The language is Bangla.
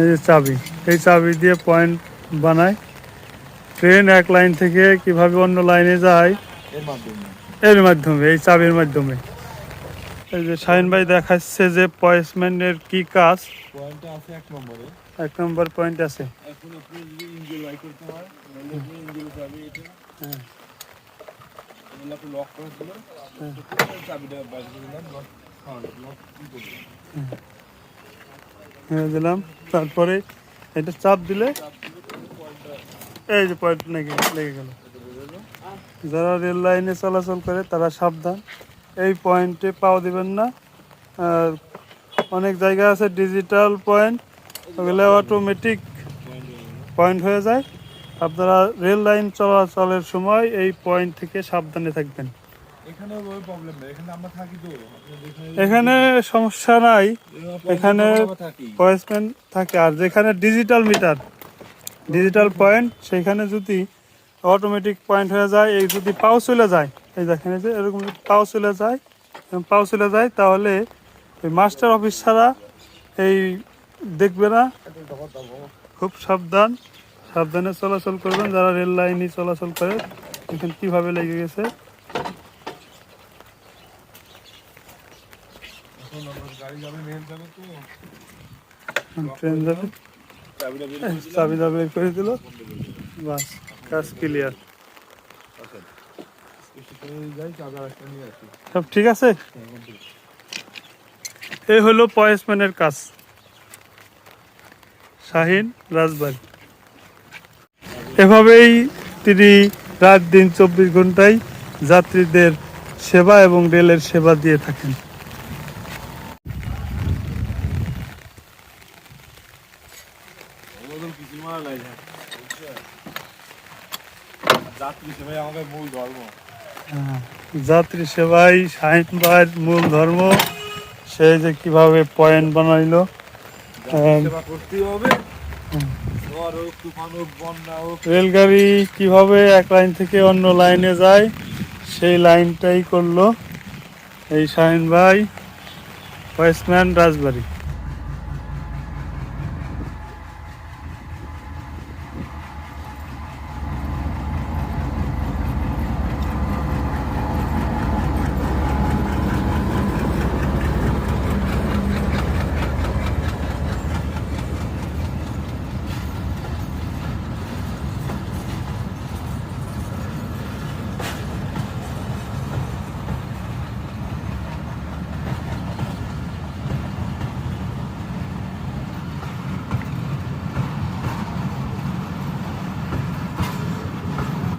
এই যে চাবি এই চাবি দিয়ে পয়েন্ট বানায়। ট্রেন এক লাইন থেকে কীভাবে অন্য লাইনে যায়? এর মাধ্যমে। এই চাবির মাধ্যমে। এই যে শাহিন ভাই দেখাচ্ছে যে পয়েসমেন্টের কি কাজ। এক নম্বর। পয়েন্ট আছে। লক করে। চাবিটা লক লক করবেন দিলাম। তারপরে এটা চাপ দিলে এই যে পয়েন্ট লেগে লেগে গেল। যারা রেল লাইনে চলাচল করে, তারা সাবধান। এই পয়েন্টে পাও দিবেন না। আর অনেক জায়গা আছে ডিজিটাল পয়েন্ট, ওগুলো অটোমেটিক পয়েন্ট হয়ে যায়। আপনারা রেল লাইন চলাচলের সময় এই পয়েন্ট থেকে সাবধানে থাকবেন। এখানে সমস্যা নাই। এখানে থাকে। আর যেখানে ডিজিটাল মিটার ডিজিটাল পয়েন্ট সেখানে যদি অটোমেটিক পয়েন্ট হয়ে যায় এই যদি পাও চলে যায় এই দেখেন যে এরকম যদি পাও চলে যায় পাও চলে যায় তাহলে ওই মাস্টার অফিস ছাড়া এই দেখবে না। খুব সাবধান। সাবধানে চলাচল করবেন। যারা রেল লাইনে চলাচল করে এখানে কীভাবে লেগে গেছে এখন আমার গাড়ি যাবে রেল যাবে তো ট্রেন যাবে। চাবিটা বের করে দিল। বাস, কাজ ক্লিয়ার সব ঠিক আছে? এই হলো পয়েসম্যানের কাজ। শাহিন রাজবাড়ি। এভাবেই তিনি রাত দিন চব্বিশ ঘন্টায় যাত্রীদের সেবা এবং রেলের সেবা দিয়ে থাকেন। মারা যাত্রী সেবাই আমাদের মূল ধর্ম। হ্যাঁ, যাত্রী সেবাই শাহিন ভাইয়ের মূল ধর্ম। সে যে কীভাবে পয়েন্ট বানাইলো। করতেই হবে। রেলগাড়ি কীভাবে এক লাইন থেকে অন্য লাইনে যায় সেই লাইনটাই করল এই শাহিন ভাই ওয়েস্টম্যান রাজবাড়ি।